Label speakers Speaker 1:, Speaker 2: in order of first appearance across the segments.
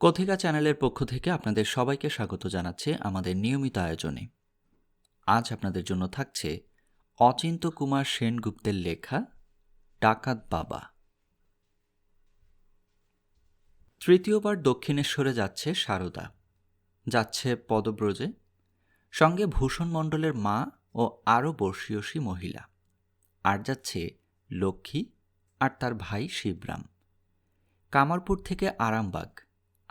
Speaker 1: কথিকা চ্যানেলের পক্ষ থেকে আপনাদের সবাইকে স্বাগত জানাচ্ছে আমাদের নিয়মিত আয়োজনে। আজ আপনাদের জন্য থাকছে অচিন্ত কুমার সেনগুপ্তের লেখা ডাকাত বাবা। তৃতীয়বার দক্ষিণেশ্বরে যাচ্ছে সারদা। যাচ্ছে পদব্রজে। সঙ্গে ভূষণ মণ্ডলের মা ও আরও বর্ষীয়সী মহিলা। আর যাচ্ছে লক্ষ্মী আর তার ভাই শিবরাম। কামারপুর থেকে আরামবাগ।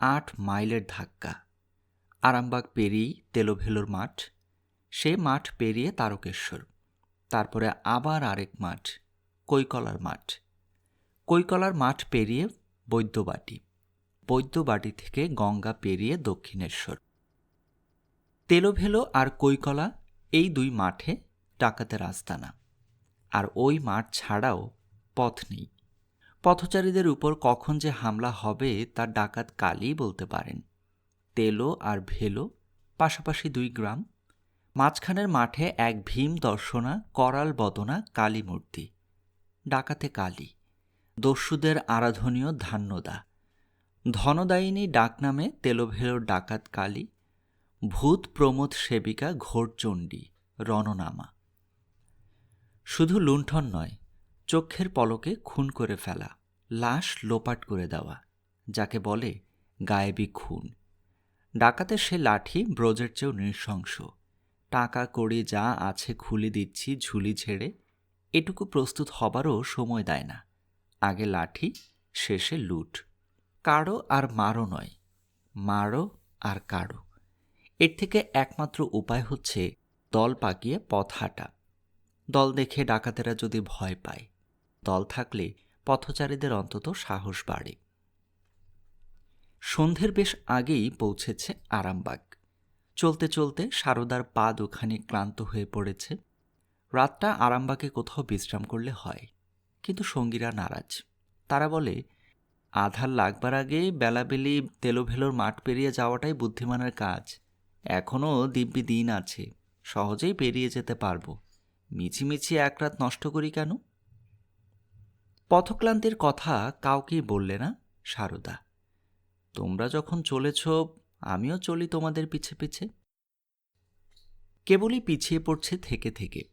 Speaker 1: আট মাইলের ধাক্কা। আরামবাগ পেরিয়েই তেলোভেলোর মাঠ, সে মাঠ পেরিয়ে তারকেশ্বর। তারপরে আবার আরেক মাঠ, কৈকলার মাঠ। কৈকলার মাঠ পেরিয়ে বৈদ্যবাটি। বৈদ্যবাটি থেকে গঙ্গা পেরিয়ে দক্ষিণেশ্বর। তেলোভেলো আর কৈকলা এই দুই মাঠে ডাকাতের আস্তানা। আর ওই মাঠ ছাড়াও পথ নেই। পথচারীদের উপর কখন যে হামলা হবে তার ডাকাত কালই বলতে পারেন। তেলো আর ভেলো, পাশাপাশি দুই গ্রাম, মাঝখানের মাঠে এক ভীম দর্শনা, করাল বদনা, কালী মূর্তি। ডাকাতে কালী, দস্যুদের আরাধনীয় ধান্যদা। ধনদায়িনী ডাকনামে তেলোভেলোর ডাকাত কালী, ভূত প্রমোদ সেবিকা ঘোরচণ্ডী, রণনামা। শুধু লুণ্ঠন নয় চক্ষের পলকে খুন করে ফেলা, লাশ লোপাট করে দেওয়া, যাকে বলে গায়েবী খুন। ডাকাতের সে লাঠি ব্রজের চেয়েও নৃশংস। টাকা, কড়ি যা আছে খুলে দিচ্ছি, ঝুলি ছেড়ে। এটুকু প্রস্তুত হবারও সময় দেয় না। আগে লাঠি, শেষে লুট। কারও আর মারো নয়, মারো আর কারও। এর থেকে একমাত্র উপায় হচ্ছে দল পাকিয়ে পথ হাঁটা। দল দেখে ডাকাতেরা যদি ভয় পায় দল থাকলে পথচারীদের অন্তত সাহস বাড়ে। সন্ধ্যের বেশ আগেই পৌঁছেছে আরামবাগ। চলতে চলতে সারদার পা দুখানি ক্লান্ত হয়ে পড়েছে। রাতটা আরামবাগে কোথাও বিশ্রাম করলে হয়, কিন্তু সঙ্গীরা নারাজ। তারা বলে, আধার লাগবার আগে বেলাবেলি তেলোভেলোর মাঠ পেরিয়ে যাওয়াটাই বুদ্ধিমানের কাজ। এখনও দিব্যি দিন আছে, সহজেই পেরিয়ে যেতে পারব। মিছিমিছি এক রাত নষ্ট করি কেন? পথক্লান্তির কথা কাউকেই বললে না, সারদা। তোমরা যখন চলেছ, আমিও চলি তোমাদের পিছে পিছে। কেবলই পিছিয়ে পড়ছে থেকে থেকে।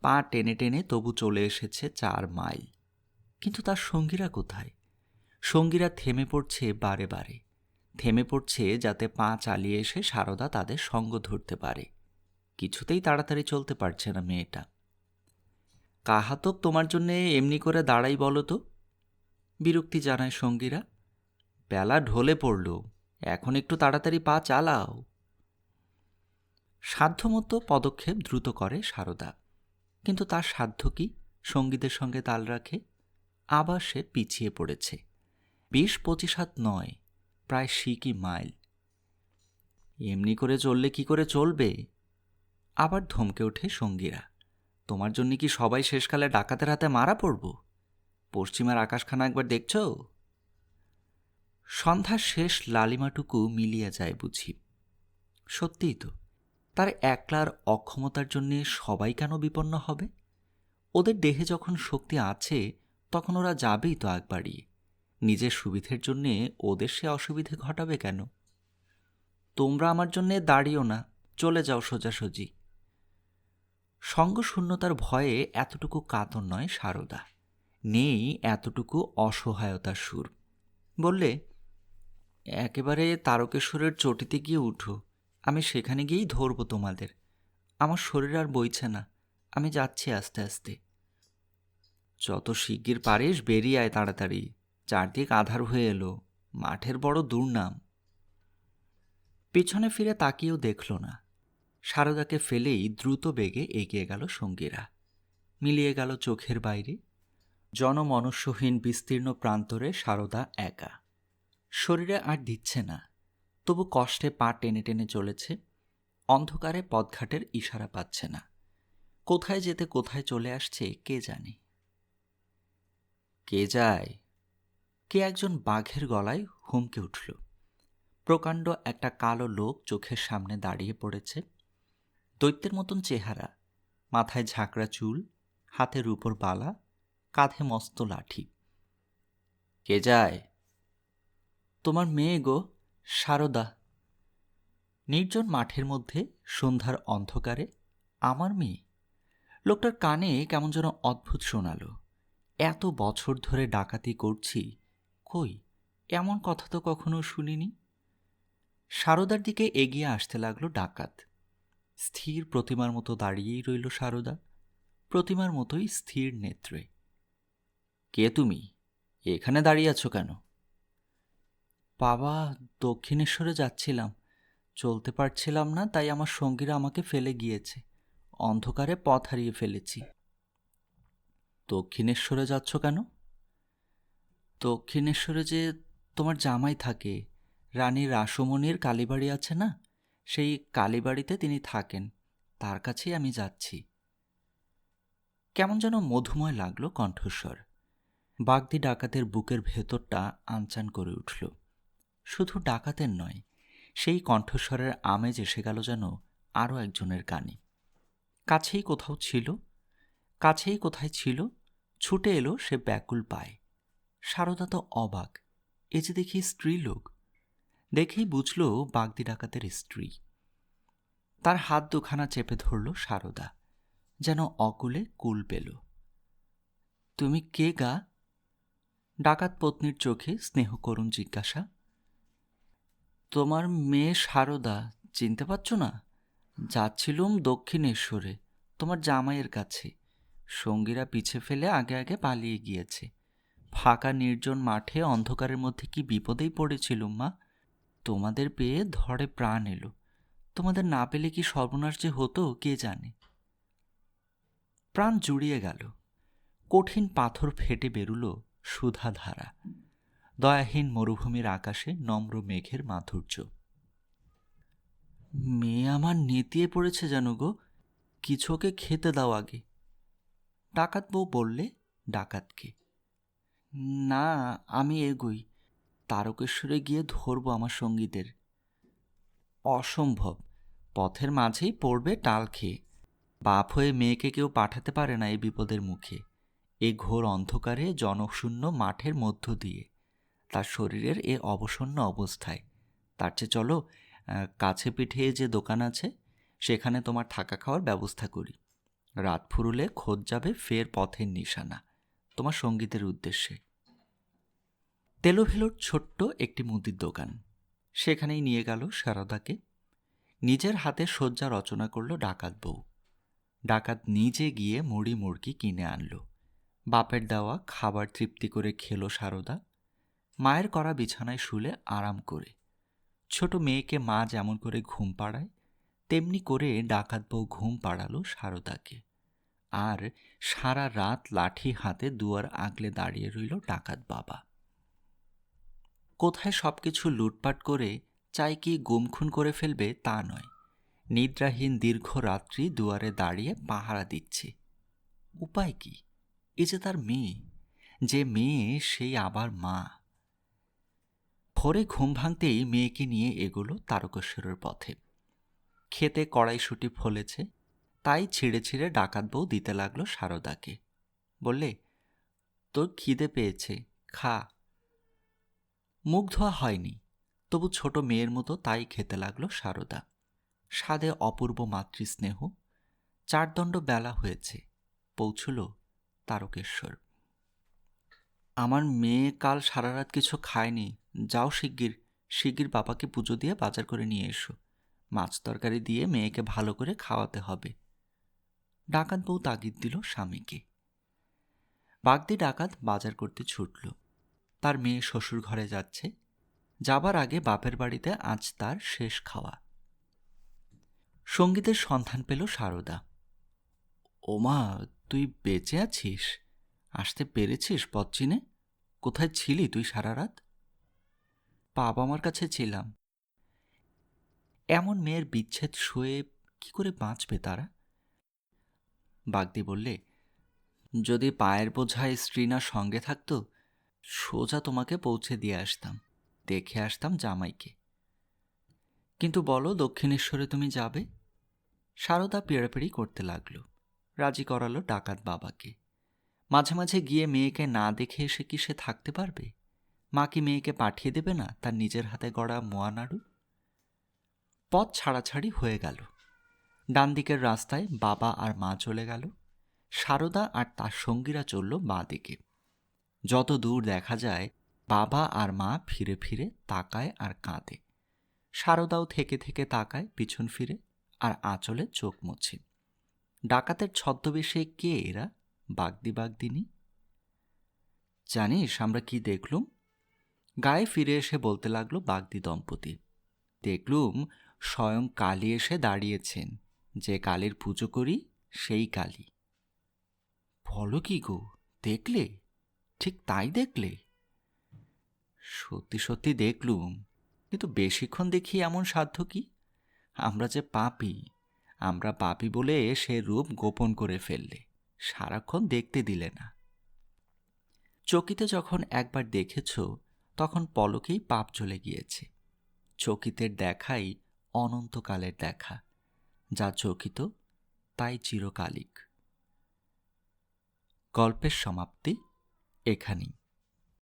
Speaker 1: পা টেনে টেনে তবু চলে এসেছে চার মাইল। কিন্তু তার সঙ্গীরা কোথায়? সঙ্গীরা থেমে পড়ছে বারে বারে। থেমে পড়ছে যাতে পা চালিয়ে এসে সারদা তাদের সঙ্গ ধরতে পারে। কিছুতেই তাড়াতাড়ি চলতে পারছে না মেয়েটা। কাহাতক তোমার জন্যে এমনি করে দাঁড়াই বলো তো? বিরক্তি জানায় সঙ্গীরা। বেলা ঢলে পড়ল। এখন একটু তাড়াতাড়ি পা চালাও। সাধ্যমতো পদক্ষেপ দ্রুত করে সারদা। কিন্তু তার সাধ্য কি? সঙ্গীদের সঙ্গে তাল রাখে। আবার সে পিছিয়ে পড়েছে। বিশ পঁচিশ হাত নয়, প্রায় শিকি মাইল। এমনি করে চললে কি করে চলবে? আবার ধমকে ওঠে সঙ্গীরা। তোমার জন্য কি সবাই শেষকালে ডাকাতের হাতে মারা পড়ব? পশ্চিমের আকাশখানা একবার দেখছ? সন্ধ্যার শেষ লালিমাটুকু মিলিয়ে যায় বুঝি। সত্যিই তো, তার একলার অক্ষমতার জন্য সবাই কেন বিপন্ন হবে? ওদের দেহে যখন শক্তি আছে, তখন ওরা যাবেই তো আগ বাড়িয়ে নিজের সুবিধের জন্যে ওদের সে অসুবিধে ঘটাবে কেন? তোমরা আমার জন্যে দাঁড়িও না, চলে যাও সোজাসুজি। সঙ্গশূন্যতার ভয়ে এতটুকু কাতর নয় সারদা। নেই এতটুকু অসহায়তার সুর। বললে, একেবারে তারকেশ্বরের চটিতে গিয়ে উঠো। আমি সেখানে গিয়েই ধরবো তোমাদের। আমার শরীর আর বইছে না। আমি যাচ্ছি আস্তে আস্তে। যত শিগগির পারিস বেরিয়ে আয় তাড়াতাড়ি। চারদিক আধার হয়ে এলো। মাঠের বড় দুর্নাম। পিছনে ফিরে তাকিয়েও দেখল না। সারদাকে ফেলেই দ্রুত বেগে এগিয়ে গেল সঙ্গীরা। মিলিয়ে গেল চোখের বাইরে। জনমনস্যহীন বিস্তীর্ণ প্রান্তরে সারদা একা। শরীরে আর দিচ্ছে না। তবু কষ্টে পা টেনে টেনে চলেছে। অন্ধকারে পথঘাটের ইশারা পাচ্ছে না। কোথায় যেতে, কোথায় চলে আসছে, কে জানে? কে যায়? কে একজন বাঘের গলায় হুমকে উঠল? প্রকাণ্ড একটা কালো লোক চোখের সামনে দাঁড়িয়ে পড়েছে। দৈত্যের মতন চেহারা, মাথায় ঝাঁকড়া চুল, হাতের উপর বালা, কাঁধে মস্ত লাঠি। কে যায়? তোমার মেয়ে গো, সারদা। নির্জন মাঠের মধ্যে সন্ধ্যার অন্ধকারে আমার মেয়ে। লোকটার কানে কেমন যেন অদ্ভুত শোনালো। এত বছর ধরে ডাকাতি করছি, কই, এমন কথা তো কখনো শুনিনি? সারদার দিকে এগিয়ে আসতে লাগল ডাকাত। স্থির প্রতিমার মতো দাঁড়িয়েই রইল সারদা, প্রতিমার মতোই স্থির নেত্রে। কে তুমি? এখানে দাঁড়িয়ে আছো কেন? বাবা, দক্ষিণেশ্বরে যাচ্ছিলাম। চলতে পারছিলাম না, তাই আমার সঙ্গীরা আমাকে ফেলে গিয়েছে। অন্ধকারে পথ হারিয়ে ফেলেছি। দক্ষিণেশ্বরে যাচ্ছ কেন? দক্ষিণেশ্বরে যে তোমার জামাই থাকে রানী রাসমণির কালীবাড়ি আছে না? সেই কালীবাড়িতে তিনি থাকেন। তার কাছেই আমি যাচ্ছি। কেমন যেন মধুময় লাগল কণ্ঠস্বর। বাগদি ডাকাতের বুকের ভেতরটা আনচান করে উঠল। শুধু ডাকাতের নয়, সেই কণ্ঠস্বরের আমেজ এসে গেল যেন আরও একজনের কানে। কাছেই কোথাও ছিল, কাছেই কোথায় ছিল, ছুটে এলো সে ব্যাকুল পায়। সারদা তো অবাক, এ যে দেখি স্ত্রী লোক দেখেই বুঝল বাগদি ডাকাতের স্ত্রী। তার হাত দুখানা চেপে ধরল সারদা, যেন অকুলে কুল পেল। তুমি কে গা? ডাকাত পত্নীর চোখে স্নেহ করুন জিজ্ঞাসা। তোমার মেয়ে সারদা, চিনতে পারছ না? যাচ্ছিলুম দক্ষিণেশ্বরে, তোমার জামাইয়ের কাছে। সঙ্গীরা পিছে ফেলে আগে আগে পালিয়ে গিয়েছে। ফাঁকা নির্জন মাঠে অন্ধকারের মধ্যে কি বিপদেই পড়েছিলুম মা? তোমাদের পেয়ে ধরে প্রাণ এলো। তোমাদের না পেলে কি সর্বনাশ যে হতো, কে জানে? প্রাণ জুড়িয়ে গেল। কঠিন পাথর ফেটে বেরুল সুধাধারা। দয়াহীন মরুভূমির আকাশে নম্র মেঘের মাধুর্য। মেয়ে আমার নেতিয়ে পড়েছে যেন গো, কিছুকে খেতে দাও আগে। ডাকাত বউ বললে, ডাকাতকে, না, আমি এগোই। তারকেশ্বরে গিয়ে ধরবো আমার সঙ্গীদের। অসম্ভব, পথের মাঝেই পড়বে টাল খেয়ে। বাপ হয়ে মেয়েকে কেউ পাঠাতে পারে না এই বিপদের মুখে। এ ঘোর অন্ধকারে জনশূন্য মাঠের মধ্য দিয়ে। তার শরীরের এ অবসন্ন অবস্থায়। তার চেয়ে চলো কাছে পিঠে যে দোকান আছে, সেখানে তোমার থাকা খাওয়ার ব্যবস্থা করি। রাত ফুরুলে খোঁজ যাবে ফের পথের নিশানা, তোমার সঙ্গীতের উদ্দেশ্যে। তেলোভেলোর ছোট্ট একটি মুদির দোকান। সেখানেই নিয়ে গেল সারদাকে। নিজের হাতে শয্যা রচনা করল ডাকাত বউ। ডাকাত নিজে গিয়ে মুড়ি মুড়কি কিনে আনল। বাপের দেওয়া খাবার তৃপ্তি করে খেলো সারদা। মায়ের করা বিছানায় শুলে আরাম করে। ছোট মেয়েকে মা যেমন করে ঘুম পাড়ায়, তেমনি করে ডাকাত বউ ঘুম পাড়ালো সারদাকে। আর সারা রাত লাঠি হাতে দুয়ার আগলে দাঁড়িয়ে রইল ডাকাত বাবা। কোথায় সব কিছু লুটপাট করে চাই কি গুমখুন করে ফেলবে তা নয়। নিদ্রাহীন দীর্ঘ রাত্রি দুয়ারে দাঁড়িয়ে পাহারা দিচ্ছে। উপায় কি? এ যে তার মেয়ে। যে মেয়ে সেই আবার মা। ভোরে ঘুম ভাঙতেই মেয়েকে নিয়ে এগোলো তারকেশ্বরের পথে। খেতে কড়াইশুটি ফলেছে, তাই ছিঁড়ে ছিঁড়ে ডাকাত বউ দিতে লাগল সারদাকে। বললে, তোর খিদে পেয়েছে, খা। মুখ ধোয়া হয়নি। তবু ছোট মেয়ের মতো তাই খেতে লাগল সারদা। স্বাদে অপূর্ব মাতৃস্নেহ। চারদণ্ড বেলা হয়েছে। পৌঁছল তারকেশ্বর। আমার মেয়ে কাল সারা রাত কিছু খায়নি। যাও শিগগির। শিগগির বাবাকে পুজো দিয়ে বাজার করে নিয়ে এসো। মাছ তরকারি দিয়ে মেয়েকে ভালো করে খাওয়াতে হবে। ডাকাত বউ তাগিদ দিল স্বামীকে। বাগদি ডাকাত বাজার করতে ছুটল। তার মেয়ে শ্বশুর ঘরে যাচ্ছে। যাবার আগে বাপের বাড়িতে আজ তার শেষ খাওয়া। সঙ্গীতের সন্ধান পেল সারদা। ওমা, তুই বেঁচে আছিস? আসতে পেরেছিস পথ চিনে? কোথায় ছিলি তুই সারা রাত? বাবা মার কাছে ছিলাম। এমন মেয়ের বিচ্ছেদ শুয়ে কি করে বাঁচবে তারা? বাগদি বললে, যদি পায়ের বোঝায় স্ত্রী না সঙ্গে থাকতো সোজা তোমাকে পৌঁছে দিয়ে আসতাম। দেখে আসতাম জামাইকে। কিন্তু বলো, দক্ষিণেশ্বরে তুমি যাবে? সারদা পেড়াপেড়ি করতে লাগল। রাজি করালো ডাকাত বাবাকে। মাঝে মাঝে গিয়ে মেয়েকে না দেখে এসে কি সে থাকতে পারবে? মা কি মেয়েকে পাঠিয়ে দেবে না তার নিজের হাতে গড়া মোয়া নাড়ু? পথ ছাড়াছাড়ি হয়ে গেল। ডান দিকের রাস্তায় বাবা আর মা চলে গেল। সারদা আর তার সঙ্গীরা চলল বাঁ দিকে। যত দূর দেখা যায়, বাবা আর মা ফিরে ফিরে তাকায় আর কাঁদে। সারদাও থেকে থেকে তাকায় পিছন ফিরে আর আঁচলে চোখ মুছে। ডাকাতের ছদ্মবেশে কে এরা? বাগদি বাগদিনী। জানিস আমরা কি দেখলুম? গায়ে ফিরে এসে বলতে লাগল বাগদি দম্পতি। দেখলুম স্বয়ং কালী এসে দাঁড়িয়েছেন। যে কালীর পুজো করি, সেই কালী। বলো কি গো, দেখলে? ঠিক তাই দেখলে? সত্যি সত্যি দেখলুম, কিন্তু বেশিক্ষণ দেখি এমন সাধ্য কি? আমরা যে পাপি, আমরা পাপি বলে সে রূপ গোপন করে ফেললে, সারাক্ষণ দেখতে দিলে না। চকিতে যখন একবার দেখেছ, তখন পলকেই পাপ চলে গিয়েছে। চকিতের দেখাই অনন্তকালের দেখা, যা চকিত, তাই চিরকালিক। গল্পের সমাপ্তি। এখানেই।